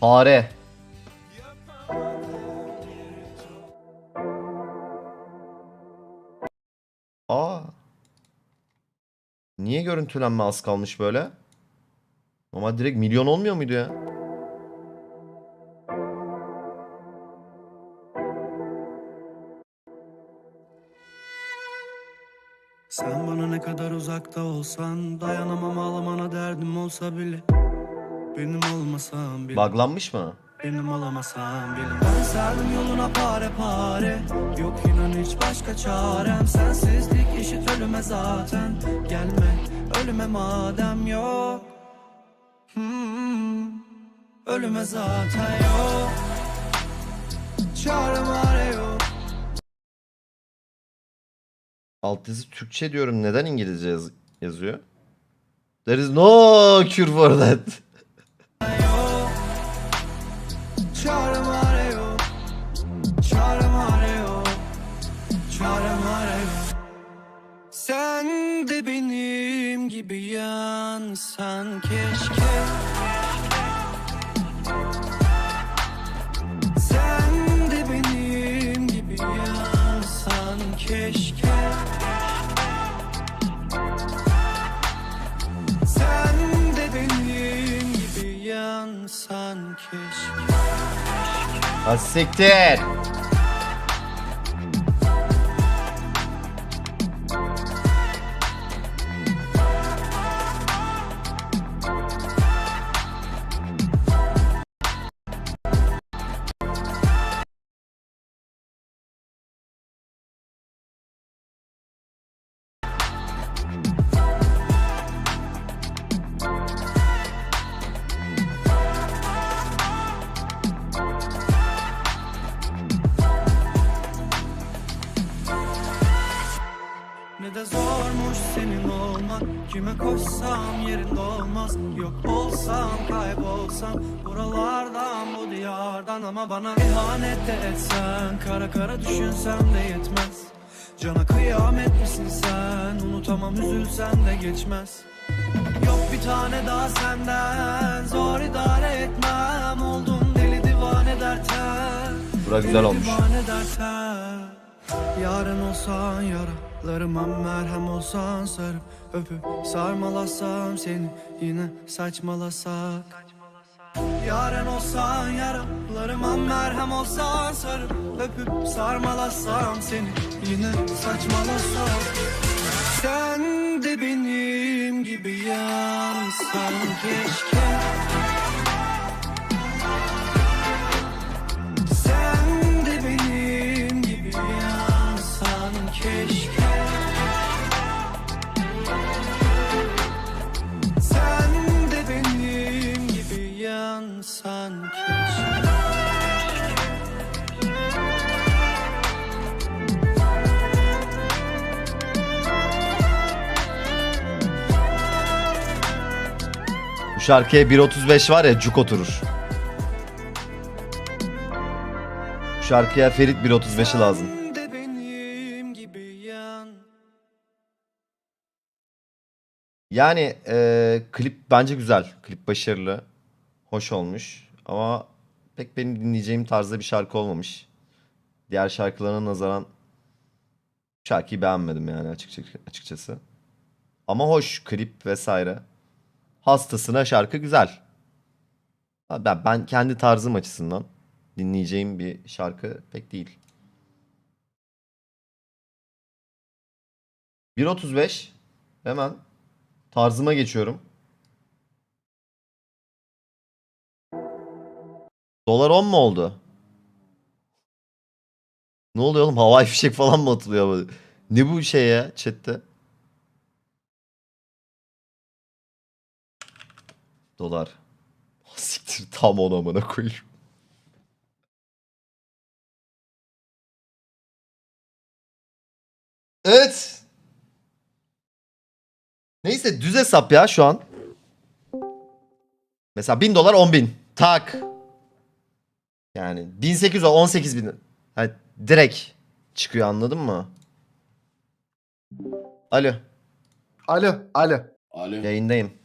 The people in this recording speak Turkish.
Fare. Aa. Niye görüntülenme az kalmış böyle? Ama direkt milyon olmuyor muydu ya? Sen bana ne kadar uzakta olsan Dayanamam ağlamana derdim olsa bile Benim olmasan bile Buglanmış mı? Benim olamasan bile Ben serdim yoluna pare pare Yok inan hiç başka çarem Sensizlik eşit ölüme zaten Gelme ölüme madem yok Hmm, Ölüme zaten yok Çarem are yok Alt yazı Türkçe diyorum. Neden İngilizce yaz- yazıyor? There is no cure for that. Sen de benim gibi yansan keşke. Sen de benim gibi yansan keşke. Sen de benim gibi yansan keşke. Ha Ne de zormuş senin olmak Kime koşsam yerinde olmaz Yok olsam kaybolsam Buralardan bu diyardan. Ama bana ihanet de etsen Kara kara düşünsem de yetmez. Cana kıyamet misin sen? Unutamam üzülsem de geçmez. Yok bir tane daha senden Zor idare etmem. Oldum deli divane derten. Bura güzel olmuş. Yarın olsan yaralarıma merhem olsan sarıp öpüp sarmalasam seni yine saçmalasak Yarın olsan yaralarıma merhem olsan sarıp öpüp sarmalasam seni yine saçmalasak Sen de benim gibi yansan keşke Bu şarkıya 1.35 var ya cuk oturur. Bu şarkıya Ferit 1.35'i lazım. Yani eee, klip bence güzel. Klip başarılı. Hoş olmuş. Ama pek benim dinleyeceğim tarzda bir şarkı olmamış. Diğer şarkılarına nazaran şarkıyı beğenmedim yani açıkça, açıkçası. Ama hoş klip vesaire. Hastasına şarkı güzel. Ben, ben kendi tarzım açısından dinleyeceğim bir şarkı pek değil. 1.35 hemen tarzıma geçiyorum. Dolar 10 mu oldu? Ne oluyor oğlum? Havai fişek falan mı atılıyor? Ne bu şey ya chatte? Dolar. Siktir tam ona amına koyayım. Evet. Neyse düz hesap ya şu an. Mesela 1000 dolar 10 bin. Tak. Yani 1800 o 18 bin. Yani direkt çıkıyor anladın mı? Alo. Alo, alo. Alo. Yayındayım.